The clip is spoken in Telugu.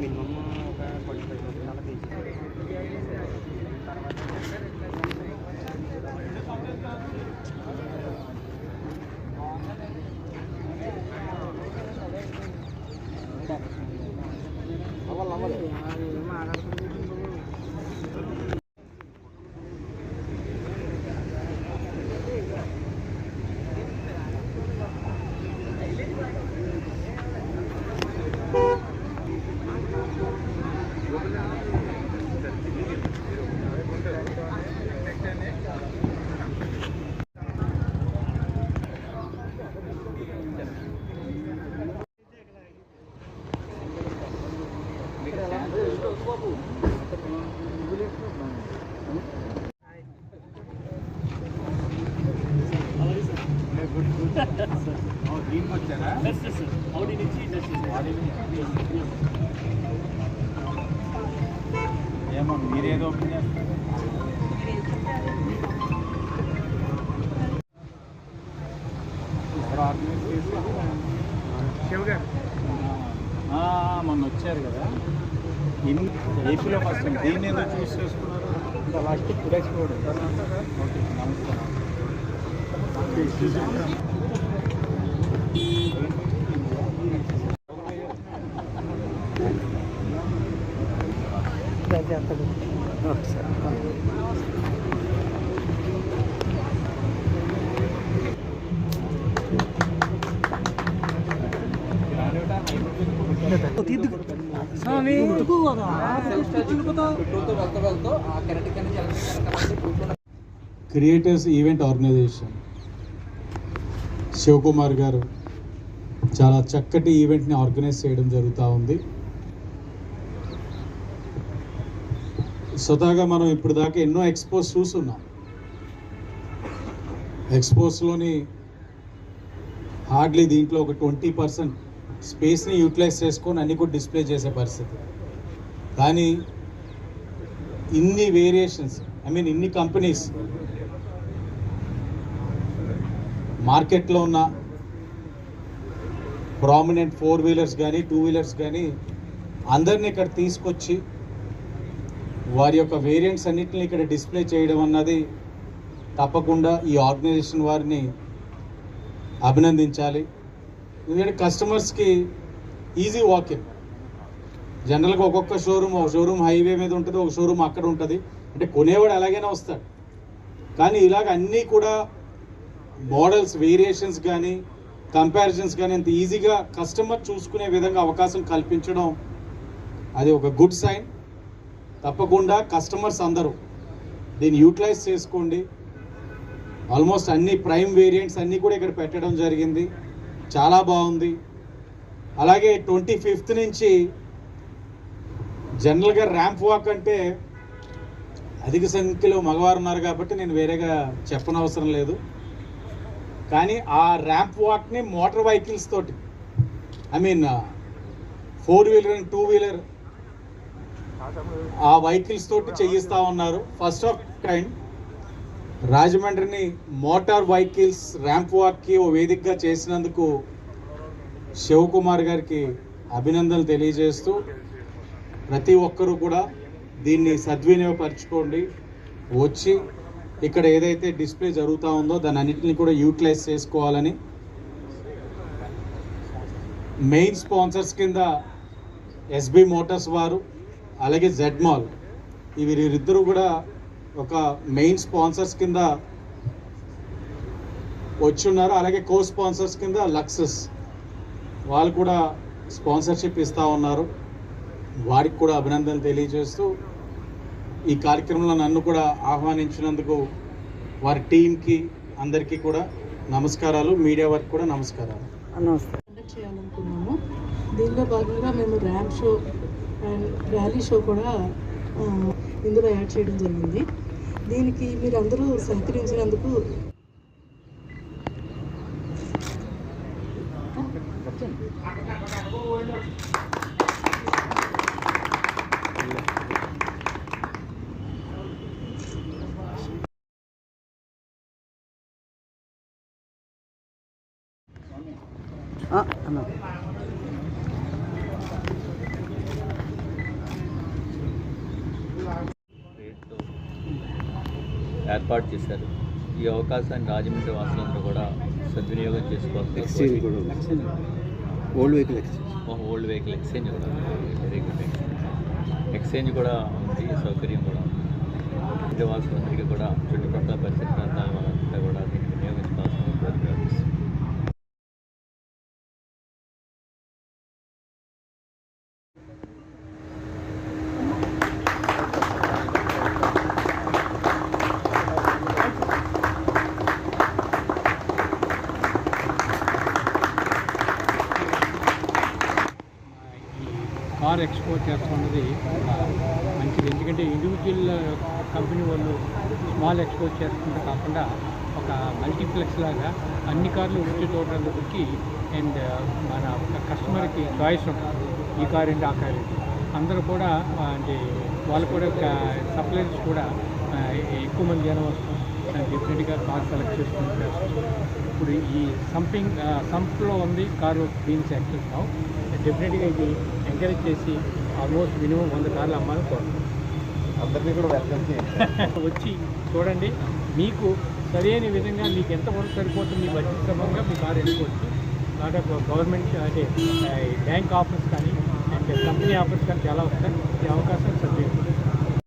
మినిమమ్ ఒక ఫార్టీ ఫైవ్ థౌసండ్ అలా తీసుకోవాలి దీనికి వచ్చారా అవుడి నుంచి ఏమో మీరేదో ఓపెన్ చేస్తారు శివ గారు మొన్న వచ్చారు కదా. ఇన్ ఏపీలో ఫస్ట్ టైం. దీన్ని ఏదో చూస్ చేసుకున్నారు ఇంకా లాస్ట్ కుడెక్స్ కూడా ఓకే నమస్కారం స్వామి. Creators event organization Shivakumar garu చాలా చక్కటి ఈవెంట్ని ఆర్గనైజ్ చేయడం జరుగుతూ ఉంది. స్వతహాగా మనం ఇప్పుడు దాకా ఎన్నో ఎక్స్పోస్ చూస్తున్నాం. ఎక్స్పోస్లోని హార్డ్లీ దీంట్లో ఒక ట్వంటీ పర్సెంట్ స్పేస్ని యూటిలైజ్ చేసుకొని అన్ని కూడా డిస్ప్లే చేసే పరిస్థితి. కానీ ఇన్ని వేరియేషన్స్ ఐ మీన్ ఇన్ని కంపెనీస్ మార్కెట్లో ఉన్న ప్రామినెంట్ ఫోర్ వీలర్స్ కానీ టూ వీలర్స్ కానీ అందరిని ఇక్కడ తీసుకొచ్చి వారి యొక్క వేరియంట్స్ అన్నిటిని ఇక్కడ డిస్ప్లే చేయడం అన్నది తప్పకుండా ఈ ఆర్గనైజేషన్ వారిని అభినందించాలి. ఎందుకంటే కస్టమర్స్కి ఈజీ వాకింగ్ జనరల్గా ఒక్కొక్క షోరూమ్ ఒక షోరూమ్ హైవే మీద ఉంటుంది ఒక షోరూమ్ అక్కడ ఉంటుంది. అంటే కొనేవాడు అలాగైనా వస్తాడు. కానీ ఇలాగ అన్నీ కూడా మోడల్స్ వేరియేషన్స్ కానీ కంపారిజన్స్ కానీ అంత ఈజీగా కస్టమర్ చూసుకునే విధంగా అవకాశం కల్పించడం అది ఒక గుడ్ సైన్. తప్పకుండా కస్టమర్స్ అందరూ దీన్ని యూటిలైజ్ చేసుకోండి. ఆల్మోస్ట్ అన్ని ప్రైమ్ వేరియంట్స్ అన్నీ కూడా ఇక్కడ పెట్టడం జరిగింది. చాలా బాగుంది. అలాగే ట్వంటీ ఫిఫ్త్ నుంచి జనరల్గా ర్యాంప్ వాక్ అంటే అధిక సంఖ్యలో మగవారు ఉన్నారు కాబట్టి నేను వేరేగా చెప్పనవసరం లేదు. కానీ ఆ ర్యాంప్ వాక్ని మోటార్ వెహికల్స్ తోటి I mean four wheeler and two wheeler ఆ వెహికల్స్ తోటి చేయిస్తూ ఉన్నారు. ఫస్ట్ ఆఫ్ కైండ్ రాజమండ్రిని మోటార్ వెహికల్స్ ర్యాంప్ వాక్కి ఓ వేదికగా చేసినందుకు శివకుమార్ గారికి అభినందనలు తెలియజేస్తూ ప్రతి ఒక్కరూ కూడా దీన్ని సద్వినియోగపరచుకోండి. వచ్చి ఇక్కడ ఏదైతే డిస్ప్లే జరుగుతూ ఉందో దాని అన్నింటిని కూడా యూటిలైజ్ చేసుకోవాలని మెయిన్ స్పాన్సర్స్ కింద ఎస్బి మోటార్స్ వారు అలాగే జెడ్ మాల్ ఇవి వీరిద్దరూ కూడా ఒక మెయిన్ స్పాన్సర్స్ కింద వచ్చున్నారు. అలాగే కో స్పాన్సర్స్ కింద లక్సెస్ వాళ్ళు కూడా స్పాన్సర్షిప్ ఇస్తూ ఉన్నారు. వారికి కూడా అభినందనలు తెలియజేస్తూ ఈ కార్యక్రమంలో నన్ను కూడా ఆహ్వానించినందుకు వారి టీంకి అందరికీ కూడా నమస్కారాలు. మీడియా వారికి కూడా నమస్కారాలు. కండక్ట్ చేయాలనుకున్నాము. దీనిలో భాగంగా మేము ramp show and rally show కూడా ఇందులో యాడ్ చేయడం జరిగింది. దీనికి మీరు అందరూ సహకరించినందుకు అన్న. ఏర్పాటు చేశారు. ఈ అవకాశాన్ని రాజమండ్రి వాసులందరూ కూడా సద్వినియోగం ఎక్స్చేంజ్ చేసుకోవాలి కూడా old vehicle exchange old vehicle exchange కూడా వెరీ గుడ్ ఎక్స్చేంజ్ కూడా ఉంది. సౌకర్యం కూడా ఉంది. వాసులందరికీ కూడా చుట్టుపక్కల పరిసర ప్రాంతాల వాళ్ళంతా కూడా దీన్ని వినియోగించుకోవాల్సిన కోరిక కార్ ఎక్స్పోర్ట్ చేస్తున్నది మంచిది. ఎందుకంటే ఇండివిజువల్ కంపెనీ వాళ్ళు స్మాల్ ఎక్స్పోర్ట్ చేస్తుంటే కాకుండా ఒక మల్టీప్లెక్స్ లాగా అన్ని కార్లు వచ్చి చూడడానికి అండ్ మన కస్టమర్కి చాయిస్ ఉంటుంది. ఈ కార్ ఏంటి ఆ కార్ ఏంటి. అందరూ కూడా అంటే వాళ్ళు కూడా సప్లైర్స్ కూడా ఎక్కువ మంది జనం వస్తాం డెఫినెట్గా కార్ సెలెక్ట్ చేసుకుంటారు ఇప్పుడు ఈ సంపింగ్ సంప్లో ఉంది కారు బీన్స్ యాక్సెస్ నావు డెఫినెట్గా ఇది ఎంకరేజ్ చేసి ఆల్మోస్ట్ మినిమం వంద కార్లు అమ్మాలని కోరుతున్నాం అందరినీ కూడా వెల్కమ్ చేయండి. వచ్చి చూడండి. మీకు సరైన విధంగా మీకు ఎంత వరకు సరిపోతుంది మీ బడ్జెట్ క్రమంగా మీ కారు ఎన్నుకోవచ్చు కాబట్టి గవర్నమెంట్ అంటే బ్యాంక్ ఆఫర్స్ కానీ అండ్ కంపెనీ ఆఫర్స్ కానీ చాలా వస్తాయి. ఈ అవకాశం సద్వినియోగం.